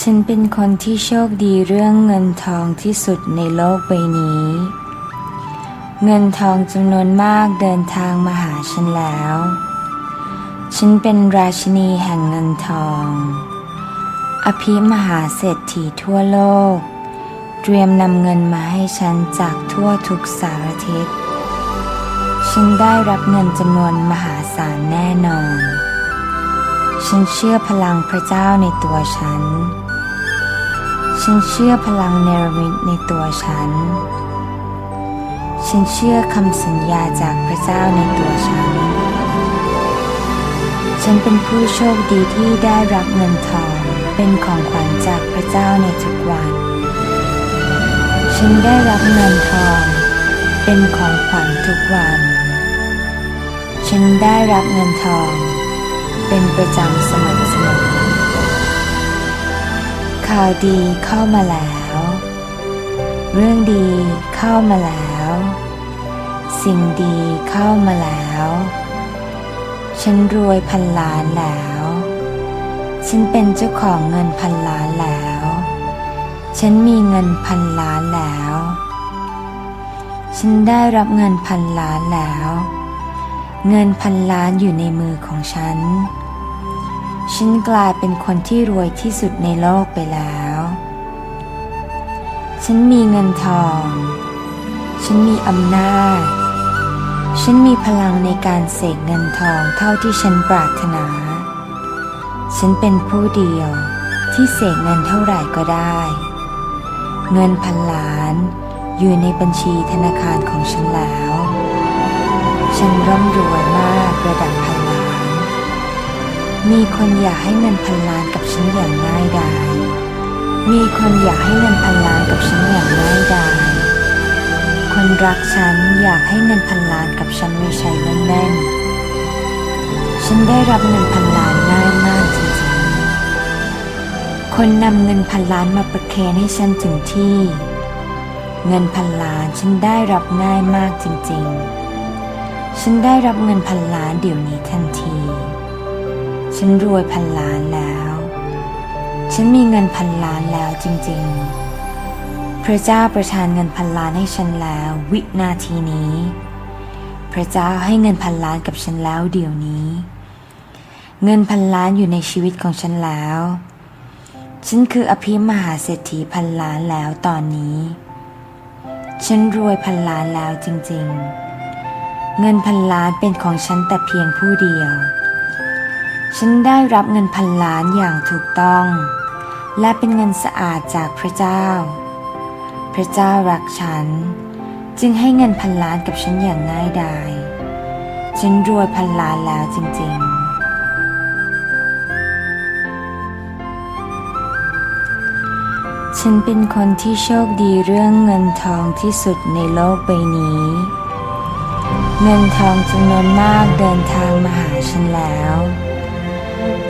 ฉันเป็นคนที่โชคดีเรื่องเงินทองที่สุดในโลกใบนี้ เงินทองจำนวนมากเดินทางมาหาฉันแล้ว ฉันเป็นราชินีแห่งเงินทอง อภิมหาเศรษฐีทั่วโลก เตรียมนำเงินมาให้ฉันจากทั่วทุกสารทิศ ฉันได้รับเงินจำนวนมหาศาลแน่นอน ฉันเชื่อพลังพระเจ้าในตัวฉัน ฉันเชื่อพลังเนรมิตในตัวฉัน ฉันเชื่อคำสัญญาจากพระเจ้าในตัวฉัน ฉันเป็นผู้โชคดีที่ได้รับเงินทอง เป็นของขวัญจากพระเจ้าในทุกวัน ฉันได้รับเงินทอง เป็นของขวัญทุกวัน ฉันได้รับเงินทอง เป็นประจำสม่ำเสมอ ข่าวดีเข้ามาแล้ว เรื่องดีเข้ามาแล้ว สิ่งดีเข้ามาแล้ว ฉันรวยพันล้านแล้ว ฉันเป็นเจ้าของเงินพันล้านแล้ว ฉันมีเงินพันล้านแล้ว ฉันได้รับเงินพันล้านแล้ว เงินพันล้านอยู่ในมือของฉัน ฉันกลายเป็นคนที่รวยที่สุดในโลกไปแล้ว ฉันมีเงินทอง ฉันมีอำนาจ ฉันมีพลังในการเสกเงินทองเท่าที่ฉันปรารถนา ฉันเป็นผู้เดียวที่เสกเงินเท่าไหร่ก็ได้ เงินพันล้านอยู่ในบัญชีธนาคารของฉันแล้ว ฉันร่ำรวยมากระดับพันล้าน มีคนอยากให้เงินพันล้านกับฉันอย่างง่ายดาย มีคนอยากให้เงินพันล้านกับฉันอย่างง่ายดาย คนรักฉันอยากให้เงินพันล้านกับฉันไว้ใช้แน่นๆฉันได้รับเงินพันล้านง่ายมากจริงๆ คนนำเงินพันล้านมาประเคนให้ฉันถึงที่ เงินพันล้านฉันได้รับง่ายมากจริงๆ ฉันได้รับเงินพันล้านเดี๋ยวนี้ทันที ฉันรวยพันล้านแล้ว ฉันมีเงินพันล้านแล้วจริงๆ พระเจ้าประทานเงินพันล้านให้ฉันแล้ววินาทีนี้ พระเจ้าให้เงินพันล้านกับฉันแล้วเดี๋ยวนี้ เงินพันล้านอยู่ในชีวิตของฉันแล้ว ฉันคืออภิมหาเศรษฐีพันล้านแล้วตอนนี้ ฉันรวยพันล้านแล้วจริงๆ เงินพันล้านเป็นของฉันแต่เพียงผู้เดียว ฉันได้รับเงินพันล้านอย่างถูกต้อง และเป็นเงินสะอาดจากพระเจ้า พระเจ้ารักฉัน จึงให้เงินพันล้านกับฉันอย่างง่ายดาย ฉันรวยพันล้านแล้วจริง ๆ ฉันเป็นคนที่โชคดีเรื่องเงินทองที่สุดในโลกใบนี้ เงินทองจำนวนมากเดินทางมาหาฉันแล้ว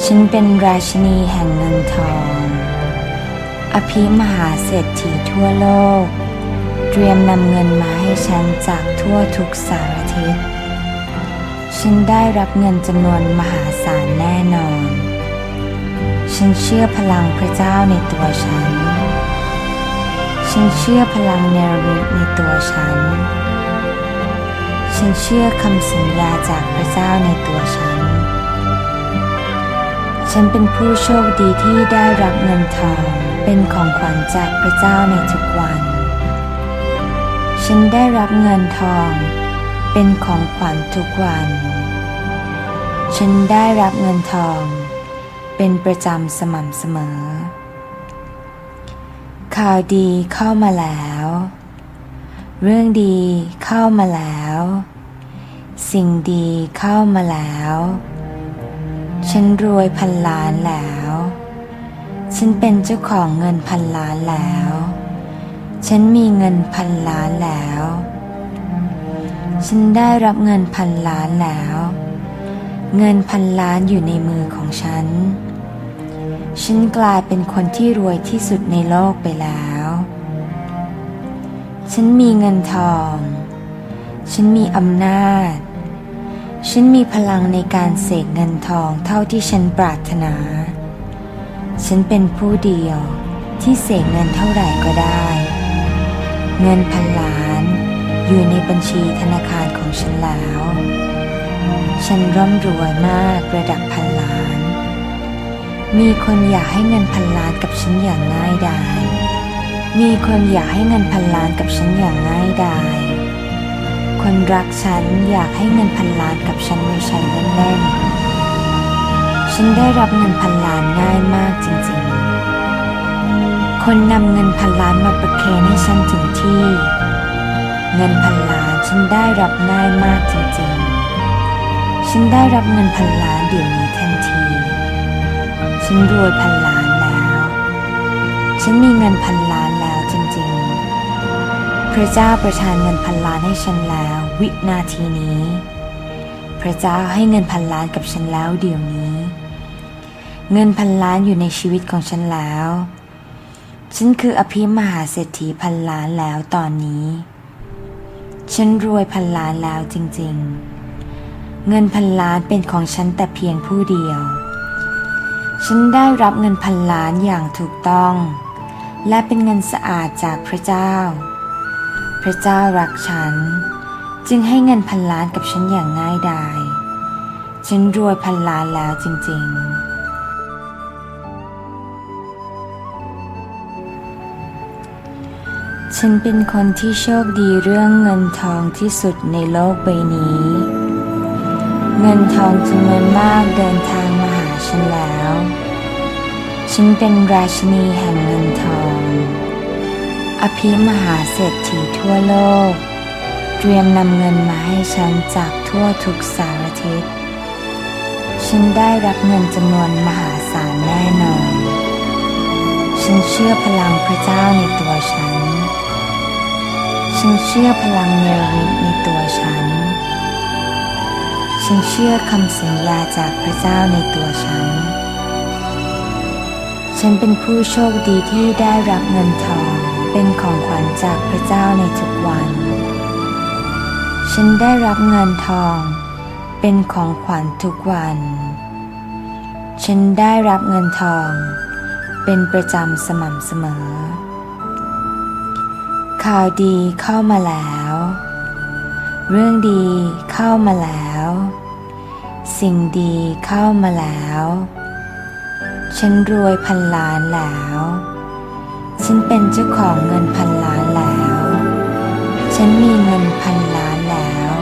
ฉันเป็นราชินีแห่งเงินทอง อภิมหาเศรษฐีทั่วโลก เตรียมนำเงินมาให้ฉันจากทั่วทุกสารทิศ ฉันได้รับเงินจำนวนมหาศาลแน่นอน ฉันเชื่อพลังพระเจ้าในตัวฉัน ฉันเชื่อพลังเนรมิตในตัวฉัน ฉันเชื่อคำสัญญาจากพระเจ้าในตัวฉัน ฉันเป็นผู้โชคดีที่ได้รับเงินทอง เป็นของขวัญจากพระเจ้าในทุกวัน ฉันได้รับเงินทอง เป็นของขวัญทุกวัน ฉันได้รับเงินทอง เป็นประจำสม่ำเสมอ ข่าวดีเข้ามาแล้ว เรื่องดีเข้ามาแล้ว สิ่งดีเข้ามาแล้ว ฉันรวยพันล้านแล้ว ฉันเป็นเจ้าของเงินพันล้านแล้ว ฉันมีเงินพันล้านแล้ว ฉันได้รับเงินพันล้านแล้ว เงินพันล้านอยู่ในมือของฉัน ฉันกลายเป็นคนที่รวยที่สุดในโลกไปแล้ว ฉันมีเงินทอง ฉันมีอำนาจ ฉันมีพลังในการเสกเงินทองเท่าที่ฉันปรารถนา ฉันเป็นผู้เดียวที่เสกเงินเท่าไหร่ก็ได้ เงินพันล้านอยู่ในบัญชีธนาคารของฉันแล้ว ฉันร่ำรวยมากระดับพันล้าน มีคนอยากให้เงินพันล้านกับฉันอย่างง่ายดาย มีคนอยากให้เงินพันล้านกับฉันอย่างง่ายดาย คนรักฉันอยากให้เงินพันล้านกับฉันไว้ใช้เล่นๆ ฉันได้รับเงินพันล้านง่ายมากจริงๆ คนนำเงินพันล้านมาประเคนให้ฉันถึงที่ เงินพันล้านฉันได้รับง่ายมากจริงๆ ฉันได้รับเงินพันล้านเดี๋ยวนี้ทันที ฉันรวยพันล้านแล้ว ฉันมีเงินพันล้าน พระเจ้าประทานเงินพันล้านให้ฉันแล้ว วินาทีนี้ พระเจ้าให้เงินพันล้านกับฉันแล้วเดี๋ยวนี้ เงินพันล้านอยู่ในชีวิตของฉันแล้ว ฉันคืออภิมหาเศรษฐีพันล้านแล้วตอนนี้ ฉันรวยพันล้านแล้วจริงๆ เงินพันล้านเป็นของฉันแต่เพียงผู้เดียว ฉันได้รับเงินพันล้านอย่างถูกต้อง และเป็นเงินสะอาดจากพระเจ้า พระเจ้ารักฉัน จึงให้เงินพันล้านกับฉันอย่างง่ายดาย ฉันรวยพันล้านแล้วจริง ๆ ฉันเป็นคนที่โชคดีเรื่องเงินทองที่สุดในโลกใบนี้ เงินทองจำนวนมากเดินทางมาหาฉันแล้ว ฉันเป็นราชินีแห่งเงินทอง อภิมหาเศรษฐีทั่วโลก เตรียมนำเงินมาให้ฉันจากทั่วทุกสารทิศ ฉันได้รับเงินจำนวนมหาศาลแน่นอน ฉันเชื่อพลังพระเจ้าในตัวฉัน ฉันเชื่อพลังเนริตในตัวฉัน ฉันเชื่อคำสัญญาจากพระเจ้าในตัวฉัน ฉันเป็นผู้โชคดีที่ได้รับเงินทอง เป็นของขวัญจากพระเจ้าในทุกวัน ฉันได้รับเงินทอง เป็นของขวัญทุกวัน ฉันได้รับเงินทอง เป็นประจำสม่ำเสมอ ข่าวดีเข้ามาแล้ว เรื่องดีเข้ามาแล้ว สิ่งดีเข้ามาแล้ว ฉันรวยพันล้านแล้ว ฉันเป็นเจ้าของเงินพันล้านแล้ว ฉันมีเงินพันล้านแล้ว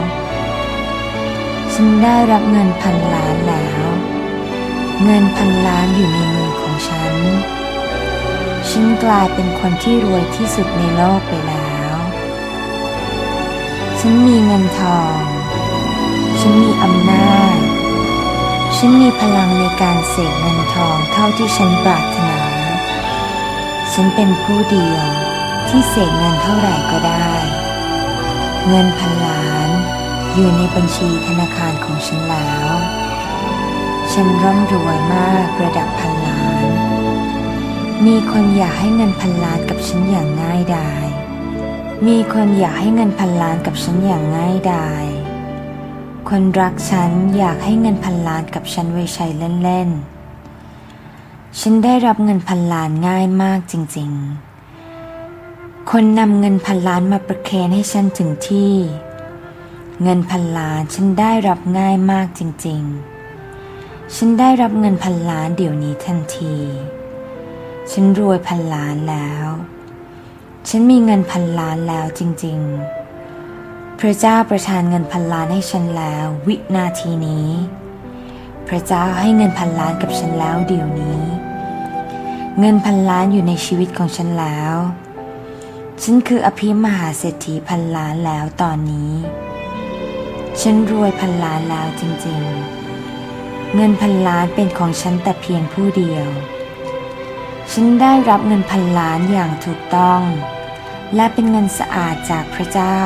ฉันได้รับเงินพันล้านแล้ว เงินพันล้านอยู่ในมือของฉัน ฉันกลายเป็นคนที่รวยที่สุดในโลกไปแล้ว ฉันมีเงินทอง ฉันมีอำนาจ ฉันมีพลังในการเสกเงินทองเท่าที่ฉันปรารถนา ฉันเป็นผู้เดียวที่เสกเงินเท่าไหร่ก็ได้ เงินพันล้านอยู่ในบัญชีธนาคารของฉันแล้ว ฉันร่ำรวยมากระดับพันล้าน มีคนอยากให้เงินพันล้านกับฉันอย่างง่ายดาย มีคนอยากให้เงินพันล้านกับฉันอย่างง่ายดายคนรักฉันอยากให้เงินพันล้านกับฉันไว้ใช้เล่นๆ ฉันได้รับเงินพันล้านง่ายมากจริงๆ คนนำเงินพันล้านมาประเคนให้ฉันถึงที่ เงินพันล้านฉันได้รับง่ายมากจริงๆ ฉันได้รับเงินพันล้านเดี๋ยวนี้ทันที ฉันรวยพันล้านแล้ว ฉันมีเงินพันล้านแล้วจริงๆ พระเจ้าประทานเงินพันล้านให้ฉันแล้ว วินาทีนี้ พระเจ้าให้เงินพันล้านกับฉันแล้วเดี๋ยวนี้ เงินพันล้านอยู่ในชีวิตของฉันแล้ว ฉันคืออภิมหาเศรษฐีพันล้านแล้วตอนนี้ ฉันรวยพันล้านแล้วจริงๆ เงินพันล้านเป็นของฉันแต่เพียงผู้เดียว ฉันได้รับเงินพันล้านอย่างถูกต้อง และเป็นเงินสะอาดจากพระเจ้า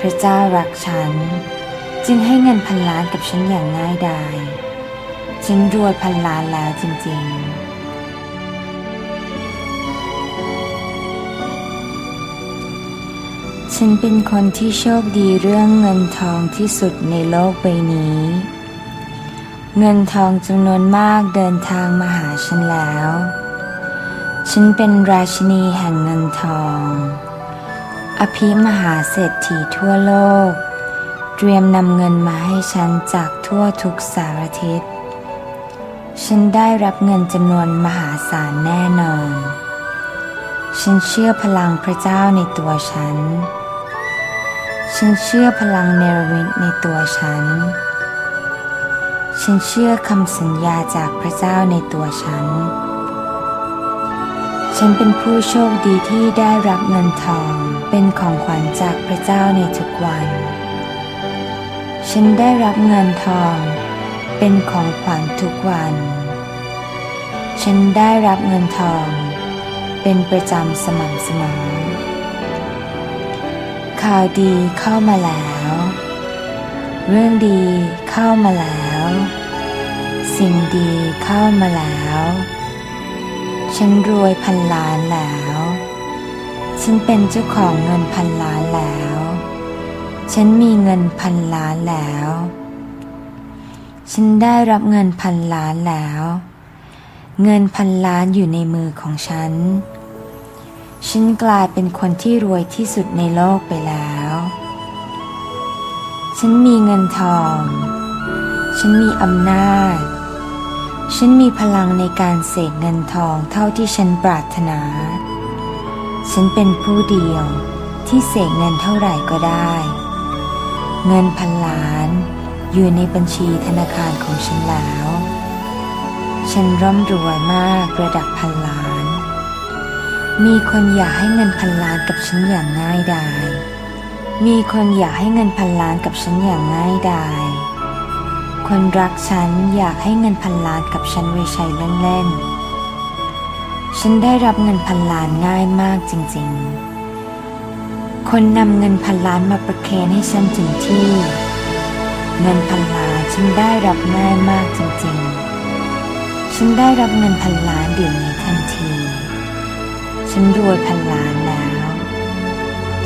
พระเจ้ารักฉัน จึงให้เงินพันล้านกับฉันอย่างง่ายดาย ฉันรวยพันล้านแล้วจริงๆ ฉันเป็นคนที่โชคดีเรื่องเงินทองที่สุดในโลกใบนี้ เงินทองจำนวนมากเดินทางมาหาฉันแล้ว ฉันเป็นราชินีแห่งเงินทอง อภิมหาเศรษฐีทั่วโลก เตรียมนำเงินมาให้ฉันจากทั่วทุกสารทิศ ฉันได้รับเงินจำนวนมหาศาลแน่นอนฉันเชื่อพลังพระเจ้าในตัวฉัน ฉันเชื่อพลังเนรมิตในตัวฉัน ฉันเชื่อคำสัญญาจากพระเจ้าในตัวฉัน ฉันเป็นผู้โชคดีที่ได้รับเงินทองเป็นของขวัญจากพระเจ้าในทุกวัน ฉันได้รับเงินทองเป็นของขวัญทุกวัน ฉันได้รับเงินทองเป็นประจำสม่ำเสมอ ข่าวดีเข้ามาแล้ว เรื่องดีเข้ามาแล้ว สิ่งดีเข้ามาแล้ว ฉันรวยพันล้านแล้ว ฉันเป็นเจ้าของเงินพันล้านแล้ว ฉันมีเงินพันล้านแล้ว ฉันได้รับเงินพันล้านแล้ว เงินพันล้านอยู่ในมือของฉัน ฉันกลายเป็นคนที่รวยที่สุดในโลกไปแล้ว ฉันมีเงินทอง ฉันมีอำนาจ ฉันมีพลังในการเสกเงินทองเท่าที่ฉันปรารถนา ฉันเป็นผู้เดียวที่เสกเงินเท่าไหร่ก็ได้ เงินพันล้านอยู่ในบัญชีธนาคารของฉันแล้ว ฉันร่ำรวยมากระดับพันล้าน มีคนอยากให้เงินพันล้านกับฉันอย่างง่ายดาย มีคนอยากให้เงินพันล้านกับฉันอย่างง่ายดาย คนรักฉันอยากให้เงินพันล้านกับฉันไว้ใช้เล่นๆ ฉันได้รับเงินพันล้านง่ายมากจริงๆ คนนำเงินพันล้านมาประเคนให้ฉันถึงที่ เงินพันล้านฉันได้รับง่ายมากจริงๆ ฉันได้รับเงินพันล้านเดี๋ยวนี้ทันที ฉันรวยพันล้านแล้ว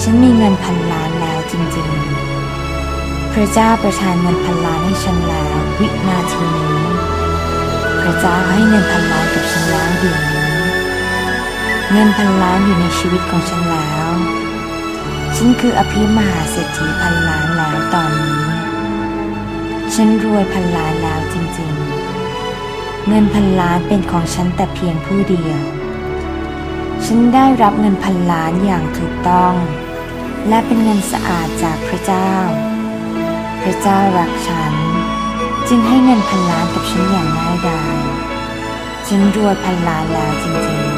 ฉันมีเงินพันล้านแล้วจริงๆ พระเจ้าประทานเงินพันล้านให้ฉันแล้ววินาทีนี้ พระเจ้าให้เงินพันล้านกับฉันแล้วเดี๋ยวนี้ เงินพันล้านอยู่ในชีวิตของฉันแล้ว ฉันคืออภิมหาเศรษฐีพันล้านแล้วตอนนี้ ฉันรวยพันล้านแล้วจริงๆ เงินพันล้านเป็นของฉันแต่เพียงผู้เดียว ฉันได้รับเงินพันล้านอย่างถูกต้อง และเป็นเงินสะอาดจากพระเจ้า พระเจ้ารักฉัน จึงให้เงินพันล้านกับฉันอย่างง่ายดายฉันรวยพันล้านแล้วจริงๆ